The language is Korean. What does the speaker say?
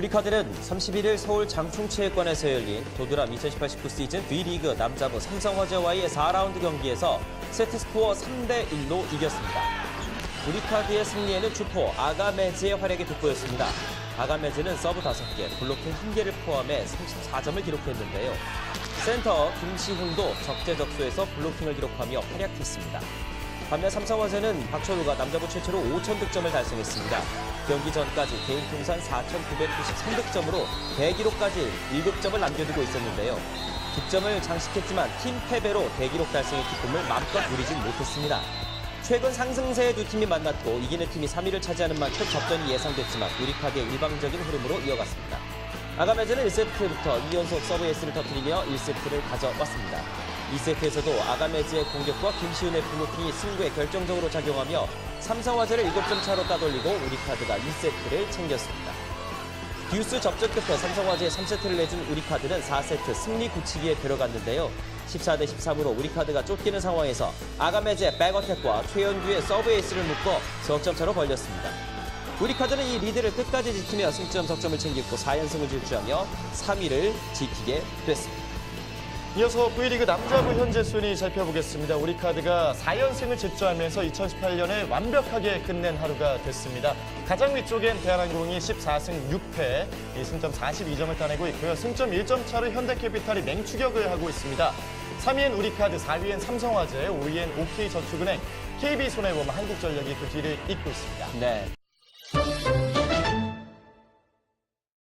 우리카드는 31일 서울 장충체육관에서 열린 도드람 2018-19 시즌 V리그 남자부 삼성화재와의 4라운드 경기에서 세트스코어 3대1로 이겼습니다. 우리카드의 승리에는 주포 아가메즈의 활약이 돋보였습니다. 아가메즈는 서브 5개, 블로킹 1개를 포함해 34점을 기록했는데요. 센터 김시훈도 적재적소에서 블로킹을 기록하며 활약했습니다. 반면 삼성화재는 박철우가 남자부 최초로 5천 득점을 달성했습니다. 경기 전까지 개인 통산 4,993득점으로 대기록까지 7점을 남겨두고 있었는데요. 득점을 장식했지만 팀 패배로 대기록 달성의 기쁨을 마음껏 누리진 못했습니다. 최근 상승세의 두 팀이 만났고 이기는 팀이 3위를 차지하는 만큼 접전이 예상됐지만 우리 카드의 일방적인 흐름으로 이어갔습니다. 아가메즈는 1세트부터 2연속 서브 에이스를 터뜨리며 1세트를 가져왔습니다. 2세트에서도 아가메즈의 공격과 김시훈의 블로킹이 승부에 결정적으로 작용하며 삼성화재를 7점 차로 따돌리고 우리카드가 1세트를 챙겼습니다. 듀스 접전 끝에 삼성화재에 3세트를 내준 우리카드는 4세트 승리 굳히기에 들어갔는데요. 14대 13으로 우리카드가 쫓기는 상황에서 아가메즈의 백어택과 최현규의 서브 에이스를 묶어 석점 차로 벌렸습니다. 우리카드는 이 리드를 끝까지 지키며 승점 석점을 챙겼고 4연승을 질주하며 3위를 지키게 됐습니다. 이어서 V리그 남자부 현재 순위 살펴보겠습니다. 우리카드가 4연승을 질주하면서 2018년에 완벽하게 끝낸 하루가 됐습니다. 가장 위쪽엔 대한항공이 14승 6패, 이 승점 42점을 따내고 있고요. 승점 1점 차로 현대캐피탈이 맹추격을 하고 있습니다. 3위엔 우리카드, 4위엔 삼성화재, 5위엔 OK저축은행, KB손해보험, 한국전력이 그 뒤를 잇고 있습니다. 네.